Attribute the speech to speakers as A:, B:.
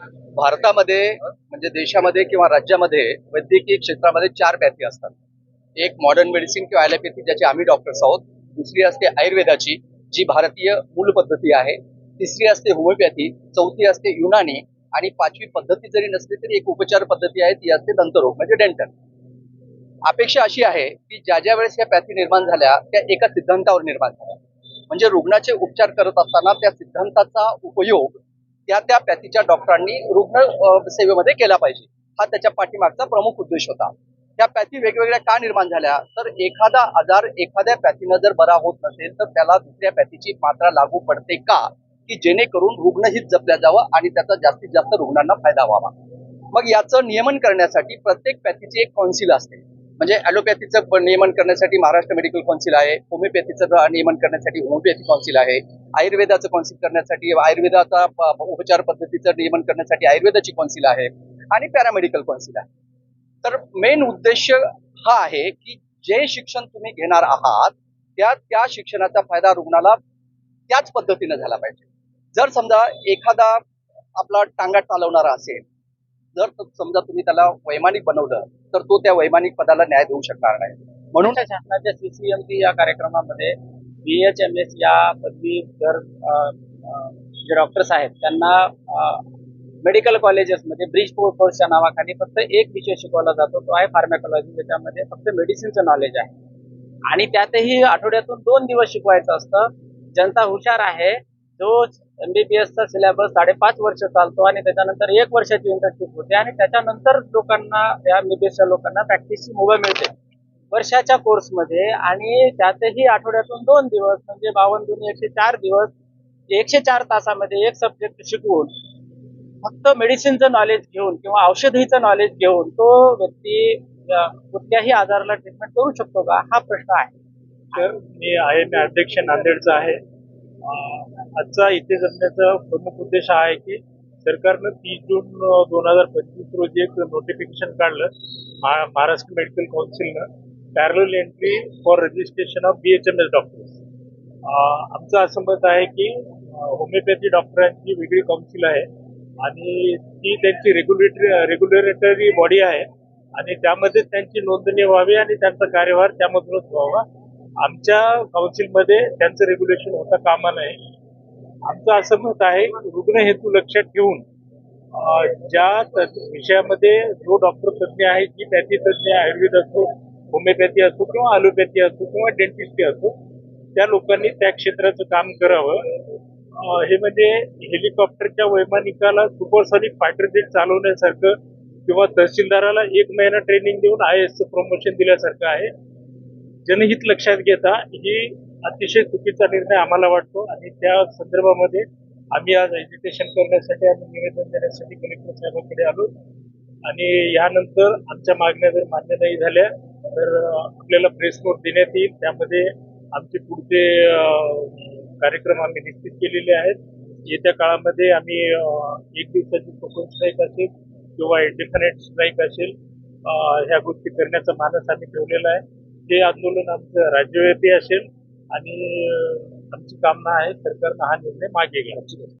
A: भारतामध्ये म्हणजे देशामध्ये किंवा राज्यामध्ये वैद्यकीय क्षेत्रामध्ये चार पॅथी असतात. एक मॉडर्न मेडिसिन किंवा ॲलोपॅथी ज्याचे आम्ही डॉक्टर्स आहोत. दुसरी असते आयुर्वेदाची जी भारतीय मूल पद्धती आहे. तिसरी असते होमिओपॅथी चौथी असते युनानी आणि पाचवी पद्धती जरी नसली तरी एक उपचार पद्धती आहे ती असते दंतरोग म्हणजे डेंटल अपेक्षा अशी आहे की ज्या ज्या वेळेस या पॅथी निर्माण झाल्या त्या एका सिद्धांतावर निर्माण झाल्या. म्हणजे रुग्णाचे उपचार करत असताना त्या सिद्धांताचा उपयोग त्या त्या पॅथीच्या डॉक्टरांनी रुग्ण सेवेमध्ये केला पाहिजे. हा त्याच्या पाठीमागचा प्रमुख उद्देश होता. त्या पॅथी वेगवेगळ्या का निर्माण झाल्या? तर एखादा आजार एखाद्या पॅथीनं जर बरा होत नसेल तर त्याला दुसऱ्या पॅथीची मात्रा लागू पडते का? की जेणेकरून रुग्णहित जपल्या जावं आणि त्याचा जास्तीत जास्त रुग्णांना फायदा व्हावा. मग याचं नियमन करण्यासाठी प्रत्येक पॅथीची एक कौन्सिल असते. म्हणजे ॲलोपॅथीचं नियमन करण्यासाठी महाराष्ट्र मेडिकल कौन्सिल आहे होमिओपॅथीचं नियमन करण्यासाठी होमिओपॅथी कौन्सिल आहे आयुर्वेदाचं कौन्सिल करण्यासाठी आयुर्वेदाचा प- उपचार पद्धतीचं नियमन करण्यासाठी आयुर्वेदाची कौन्सिल आहे आणि पॅरामेडिकल कौन्सिल आहे. तर मेन उद्देश हा आहे की जे शिक्षण तुम्ही घेणार आहात त्या त्या शिक्षणाचा फायदा रुग्णाला त्याच पद्धतीनं झाला पाहिजे. जर समजा एखादा आपला टांगा चालवणारा असेल जर समजा तुम्ही त्याला वैमानिक बनवलं तर तो त्या वैमानिक पदाला न्याय देऊ शकणार नाही. म्हणून
B: शासनाच्या सीसीएमटी या कार्यक्रमामध्ये बी एच एम एस या पदवीधर जे डॉक्टर्स आहेत त्यांना मेडिकल कॉलेजेसमध्ये ब्रिज फोर्सच्या नावाखाली फक्त एक विषय शिकवला जातो तो आहे फार्मॅकॉलॉजी ज्याच्यामध्ये फक्त मेडिसिनचं नॉलेज आहे. आणि त्यातही आठवड्यातून दोन दिवस शिकवायचं असतं. जनता हुशार आहे जो एमबीबीएसचा सिलेबस साडेपाच वर्ष चालतो आणि त्याच्यानंतर एक वर्षाची इंटर्नशिप होते आणि त्याच्यानंतर लोकांना या एमबीबीएसच्या लोकांना प्रॅक्टिसची मुभा मिळते. वर्षाच्या कोर्समध्ये आणि त्यातही आठवड्यातून दोन दिवस म्हणजे बावन्न दोन एकशे चार दिवस एकशे चार तासामध्ये एक सब्जेक्ट शिकवून फक्त मेडिसिनचं नॉलेज घेऊन किंवा औषधीचं नॉलेज घेऊन तो व्यक्ती कुठल्याही आजाराला ट्रीटमेंट करू शकतो का? हा प्रश्न आहे.
C: सर मी आय एम अध्यक्ष नांदेडचा आहे. आजचा इथे जमण्याचा प्रमुख उद्देश हा आहे की सरकारनं तीस जून दोन हजार पंचवीस रोजी एक नोटिफिकेशन काढलं महा- Maharashtra medical काउन्सिलनं parallel entry for registration of B H M S doctors आमचं असं मत आहे की होमिओपॅथी डॉक्टरांची वेगळी काउन्सिल आहे आणि ती त्यांची रेग्युलेटरी रेग्युलेटरी बॉडी आहे आणि त्यामध्ये त्यांची नोंदणी व्हावी आणि त्यांचा कार्यभार त्यामधूनच व्हावा. आमच्या काउन्सिलमध्ये त्यांचं रेग्युलेशन होता कामा नये. आमचं असं मत आहे रुग्ण हेतू लक्षात ठेवून ज्या त- विषयामध्ये जो डॉक्टर तज्ज्ञ आहे जी पॅथी तज्ज्ञ आयुर्वेद असो होमिओपॅथी असो किंवा अलोपॅथी असो किंवा डेंटिस्टी असो त्या लोकांनी त्या क्षेत्राचं काम करावं. हे म्हणजे हेलिकॉप्टरच्या वैमानिकाला सुपरसॉनिक फायटर जेट चालवण्यासारखं किंवा तहसीलदाराला एक महिना ट्रेनिंग देऊन आय एसचं प्रमोशन दिल्यासारखं आहे. जनहित लक्षात घेता ही अतिशय चुकीचा निर्णय आम्हाला वाटतो आणि त्या संदर्भामध्ये आम्ही आज एज्युकेशन करण्यासाठी आणि निवेदन देण्यासाठी कलेक्टर साहेबांकडे आलो. आणि यानंतर आमच्या मागण्या जर मान्य नाही झाल्या तर आपल्याला प्रेस नोट देण्यात येईल. त्यामध्ये आमचे पुढचे कार्यक्रम आम्ही निश्चित केलेले आहेत. येत्या काळामध्ये आम्ही एक दिवसाची कोकण स्ट्राईक असेल किंवा इंडिफिनेट स्ट्राईक असेल ह्या गोष्टी करण्याचा मानस आम्ही ठेवलेला आहे. ते आंदोलन आमचं राज्यव्यापी असेल. आणि आमची कामना आहे सरकारनं हा निर्णय मागे घ्यायची